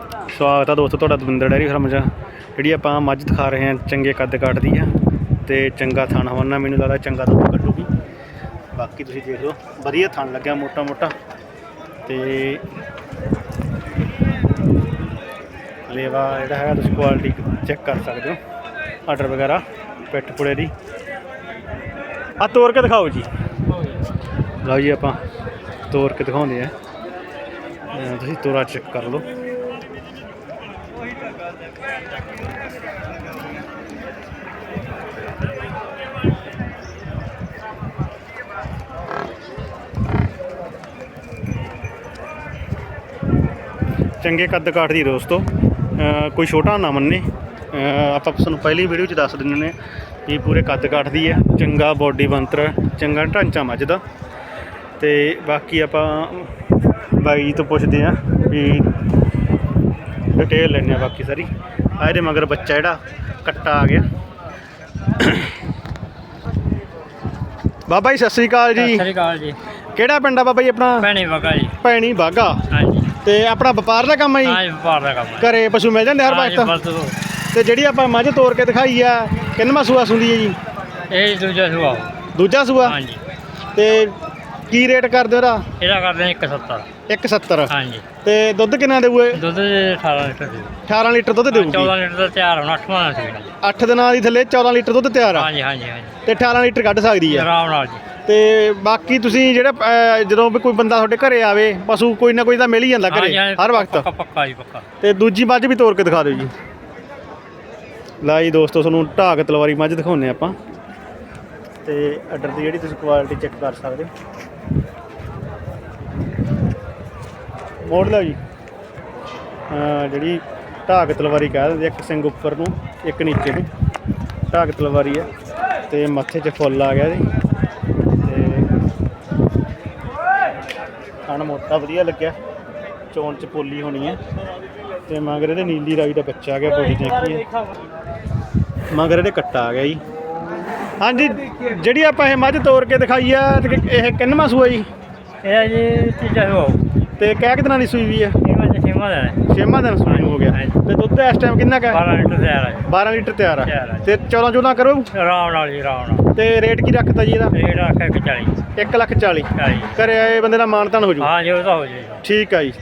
ਸਵਾਗਤ ਆ ਦੋਸਤੋ, ਤੁਹਾਡਾ ਦਵਿੰਦਰ ਡੈਰੀ ਫਾਰਮ 'ਚ। ਜਿਹੜੀ ਆਪਾਂ ਮੱਝ ਦਿਖਾ ਰਹੇ ਹਾਂ ਚੰਗੇ ਕੱਦ ਕਾਠ ਆ ਤੇ ਚੰਗਾ ਥਣ ਹਵਾਨਾ ਮੈਨੂੰ ਲੱਗਦਾ ਚੰਗਾ ਦੁੱਧ ਕੱਢੂਗੀ। ਬਾਕੀ ਤੁਸੀਂ ਦੇਖ ਲਓ, ਵਧੀਆ ਥਣ ਲੱਗਿਆ ਮੋਟਾ ਮੋਟਾ ਤੇ ਲੇਵਾ ਜਿਹੜਾ ਹੈਗਾ, ਤੁਸੀਂ ਕੁਆਲਿਟੀ ਚੈੱਕ ਕਰ ਸਕਦੇ ਹੋ। ਆਰਡਰ ਵਗੈਰਾ, ਪਿੱਠ ਪੁੜੇ ਦੀ। ਆ ਤੋੜ ਕੇ ਦਿਖਾਓ ਜੀ। ਲਓ ਜੀ ਆਪਾਂ ਤੋੜ ਕੇ ਦਿਖਾਉਂਦੇ ਆ। ਤੁਸੀਂ ਤੋਰਾ ਚੈੱਕ ਕਰ ਲਓ। ਚੰਗੇ ਕੱਦ ਕਾਠ ਦੀ ਦੋਸਤੋ ਕੋਈ ਛੋਟਾ ਨਾ ਮੰਨੇ ਆਪਾਂ ਤੁਹਾਨੂੰ ਪਹਿਲੀ ਵੀਡੀਓ 'ਚ ਦੱਸ ਦਿੰਦੇ ਨੇ ਕਿ ਪੂਰੇ ਕੱਦ ਕਾਠ ਦੀ ਹੈ, ਚੰਗਾ ਬੋਡੀ ਬੰਤਰ ਚੰਗਾ ਢਾਂਚਾ ਮੱਝ ਦਾ ਤੇ ਬਾਕੀ ਆਪਾਂ ਬਾਈ ਤੋਂ ਪੁੱਛਦੇ ਆ ਵੀ ਡਿਟੇਲ ਲੈਣੇ ਆ ਬਾਕੀ ਸਾਰੀ। ਆ ਇਹਦੇ ਮਗਰ ਬੱਚਾ ਜਿਹੜਾ ਕੱਟਾ ਆ ਗਿਆ। ਬਾਬਾ ਜੀ ਸਤਿ ਸ੍ਰੀ ਅਕਾਲ ਸਤਿ ਜੀ ਸ੍ਰੀ ਅਕਾਲ ਜੀ। ਕਿਹੜਾ ਪਿੰਡ ਆ ਬਾਬਾ ਜੀ ਆਪਣਾ? ਭੈਣੀ ਵਗਾ ਜੀ। ਭੈਣੀ ਬਾਗਾ। ਹਾਂਜੀ। ਤੇ ਆਪਣਾ ਵਪਾਰ ਦਾ ਕੰਮ ਹੈ ਜੀ? ਹਾਂ ਵਪਾਰ ਦਾ ਕੰਮ ਹੈ ਘਰੇ ਪਸ਼ੂ ਮਿਲ ਜਾਂਦੇ ਹਰ ਵਕਤ। ਤੇ ਜਿਹੜੀ ਆਪਾਂ ਮੱਝ ਤੋੜ ਕੇ ਦਿਖਾਈ ਆ ਕਿੰਨਵਾਂ ਸੂਆ ਸੁੰਦੀ ਹੈ ਜੀ? ਇਹ ਦੂਜਾ ਸੁਆ। ਦੂਜਾ ਸੂਆ? ਹਾਂਜੀ। ਤੇ ਕੀ ਰੇਟ ਕਰਦੇ ਉਹਦਾ? ਇਹਦਾ ਕਰਦੇ ਨੇ 170 170 ਹਾਂਜੀ। ਤੇ ਦੁੱਧ ਕਿੰਨਾ ਦੇਊਏ ਦੁੱਧ ਦੇ 18 ਲੀਟਰ ਦੇ 18 ਲੀਟਰ ਦੁੱਧ ਦੇਊਗੀ? 14 ਲੀਟਰ ਦਾ ਤਿਆਰ ਹੋਣਾ 8ਵਾਂ ਨਾਲ ਸੀ 8 ਦਿਨਾਂ ਦੀ ਥੱਲੇ 14 ਲੀਟਰ ਦੁੱਧ ਤਿਆਰ ਆ? ਹਾਂਜੀ ਹਾਂਜੀ ਹਾਂਜੀ। ਤੇ 18 ਲੀਟਰ ਕੱਢ ਸਕਦੀ ਆ? ਆਰਾਮ ਨਾਲ ਜੀ। ਤੇ ਬਾਕੀ ਤੁਸੀਂ ਜਿਹੜਾ ਜਦੋਂ ਵੀ ਕੋਈ ਬੰਦਾ ਤੁਹਾਡੇ ਘਰੇ ਆਵੇ ਪਸ਼ੂ ਕੋਈ ਨਾ ਕੋਈ ਤਾਂ ਮਿਲ ਹੀ ਜਾਂਦਾ ਘਰੇ ਹਰ ਵਕਤ। ਪੱਕਾ ਪੱਕਾ ਜੀ ਪੱਕਾ। ਤੇ ਦੂਜੀ ਮੱਝ ਵੀ ਤੋੜ ਕੇ ਦਿਖਾ ਦਿਓ ਜੀ। ਲਾਈ ਦੋਸਤੋ ਤੁਹਾਨੂੰ ਢਾਕ ਤਲਵਾਰੀ ਮੱਝ ਦਿਖਾਉਨੇ ਆਪਾਂ। ਤੇ ਆਰਡਰ ਦੀ ਜਿਹੜੀ ਤੁਸੀਂ ਕੁਆਲਿਟੀ ਚੈੱਕ ਕਰ ਸਕਦੇ ਹੋ। ਮੋੜ ਲਓ ਜੀ। ਜਿਹੜੀ ਢਾਕ ਤਲਵਾਰੀ ਕਹਿ ਦਿੰਦੇ ਇੱਕ ਸਿੰਘ ਉੱਪਰ ਨੂੰ, ਇੱਕ ਨੀਚੇ ਨੂੰ। ਢਾਕ ਤਲਵਾਰੀ ਹੈ ਤੇ ਮੱਥੇ 'ਚ ਫੁੱਲ ਆ ਗਿਆ ਜੀ। ਤੇ ਕਣ ਮੋਟਾ ਵਧੀਆ ਲੱਗਿਆ। ਚੋਣ 'ਚ ਪੋਲੀ ਹੋਣੀ ਹੈ ਤੇ ਮਗਰ ਇਹਦੇ ਨੀਲੀ ਰਾਈ ਦਾ ਬੱਚਾ ਆ ਗਿਆ, ਬੋਡੀ ਦੇਖੀ ਮਗਰ ਇਹਦੇ ਕੱਟਾ ਆ ਗਿਆ ਜੀ। ਹਾਂਜੀ ਜਿਹੜੀ ਆਪਾਂ ਇਹ ਮੱਝ ਤੋੜ ਕੇ ਦਿਖਾਈ ਆ ਤੇ ਇਹ ਕਿੰਨਵਾਂ ਸੂਆ ਜੀ? ਇਹ ਜੀ ਤੀਜਾ ਸੁਆ। ਤੇ ਕਹਿ ਕਿ ਦਿਨਾਂ ਦੀ ਸੂਈ ਵੀ ਹੈ ਇਹ ਜੀ ਛੇਵਾਂ ਦਾ ਹੈ। ਛੇਵਾਂ ਦਿਨ ਸੂਈ ਹੋ ਗਿਆ। ਤੇ ਦੁੱਧ ਇਸ ਟਾਈਮ ਕਿੰਨਾ ਕਾ 12 ਲੀਟਰ ਤਿਆਰ ਹੈ। 12 ਲੀਟਰ ਤਿਆਰ ਆ। ਆ। ਤੇ 14 14 ਕਰੋ। ਆਰਾਮ ਨਾਲ ਜੀ ਆਰਾਮ ਨਾਲ। ਤੇ ਰੇਟ ਕੀ ਰੱਖਤਾ ਜੀ ਇਹਦਾ? ਇਹ ਰੱਖਿਆ 40 1 ਲੱਖ 40 40 ਘਰੇ ਆਏ ਬੰਦੇ ਦਾ ਮਾਨਤਾਨ ਹੋ ਜੂ। ਹਾਂ ਜੀ ਉਹ ਤਾਂ ਹੋ ਜਾਏਗਾ ਠੀਕ ਆ ਜੀ।